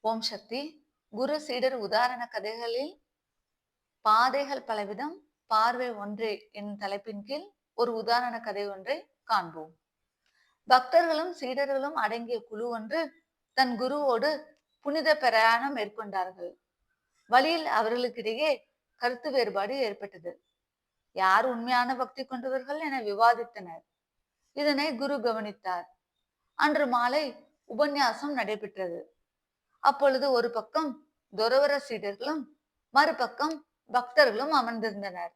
ஓம் சக்தி குரு சீடர் உதாரண கதைகளில் பாதைகள் பலவிதம் பார்வை ஒன்றே என் தலைப்பின் கீழ் ஒரு உதாரண கதை ஒன்றை காண்போம். பக்தர்களும் சீடர்களும் அடங்கிய குழு ஒன்று தன் குருவோடு புனித பிரயாணம் மேற்கொண்டார்கள். வழியில் அவர்களுக்கிடையே கருத்து வேறுபாடு ஏற்பட்டது. யார் உண்மையான பக்தி கொண்டவர்கள் என விவாதித்தனர். இதனை குரு கவனித்தார். அன்று மாலை உபன்யாசம் நடைபெற்றது. அப்பொழுது ஒரு பக்கம் துறவர சீடர்களும் மறுபக்கம் பக்தர்களும் அமர்ந்திருந்தனர்.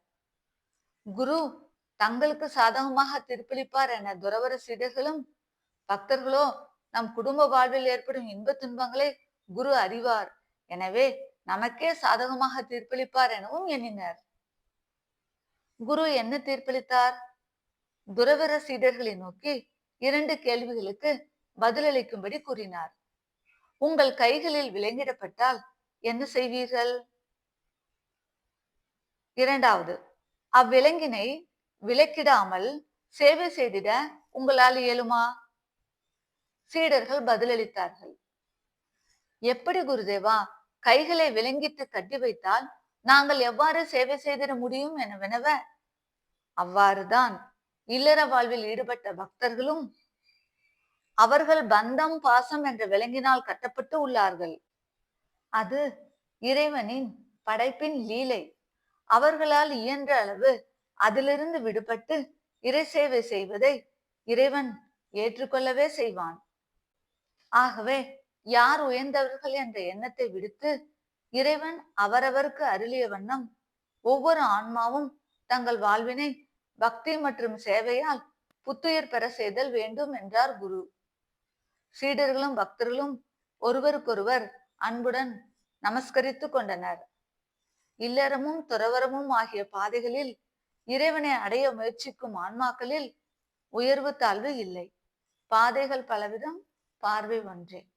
குரு தங்களுக்கு சாதகமாக தீர்ப்பளிப்பார் என துறவர சீடர்களும் பக்தர்களோ நம் குடும்ப வாழ்வில் ஏற்படும் இன்ப துன்பங்களை குரு அறிவார். எனவே நமக்கே சாதகமாக தீர்ப்பளிப்பார் எனவும் எண்ணினர். குரு என்ன தீர்ப்பளித்தார்? துறவர சீடர்களை நோக்கி இரண்டு கேள்விகளுக்கு பதிலளிக்கும்படி கூறினார். உங்கள் கைகளில் விலங்கிடப்பட்டால் என்ன செய்வீர்கள்? இரண்டாவது அவ்விலங்கினை விலக்கிடாமல் சேவை செய்திட உங்களால் இயலுமா? சீடர்கள் பதிலளித்தார்கள். எப்படி குருதேவா கைகளை விலங்கிட்டு கட்டி வைத்தால் நாங்கள் எவ்வாறு சேவை செய்திட முடியும்? என வினவ அவ்வாறுதான். இல்லற வாழ்வில் ஈடுபட்ட பக்தர்களும் அவர்கள் பந்தம் பாசம் என்ற விலங்கினால் கட்டப்பட்டு உள்ளார்கள். அது இறைவனின் படைப்பின் லீலை. அவர்களால் இயன்ற அளவு அதிலிருந்து விடுபட்டு இறை சேவை செய்வதை இறைவன் ஏற்றுக்கொள்ளவே செய்வான். ஆகவே யார் உயர்ந்தவர்கள் என்ற எண்ணத்தை விடுத்து இறைவன் அவரவருக்கு அருளிய வண்ணம் ஒவ்வொரு ஆன்மாவும் தங்கள் வாழ்வினை பக்தி மற்றும் சேவையால் புத்துயிர் பெற செய்தல் வேண்டும் என்றார் குரு. சீடர்களும் பக்தர்களும் ஒருவருக்கொருவர் அன்புடன் நமஸ்கரித்து கொண்டனர். இல்லறமும் துறவரமும் ஆகிய பாதைகளில் இறைவனை அடைய முயற்சிக்கும் ஆன்மாக்களில் உயர்வு தாழ்வு இல்லை. பாதைகள் பலவிதம் பார்வை ஒன்றே.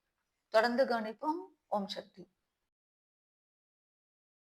தொடர்ந்து கவனிப்போம். ஓம் சக்தி.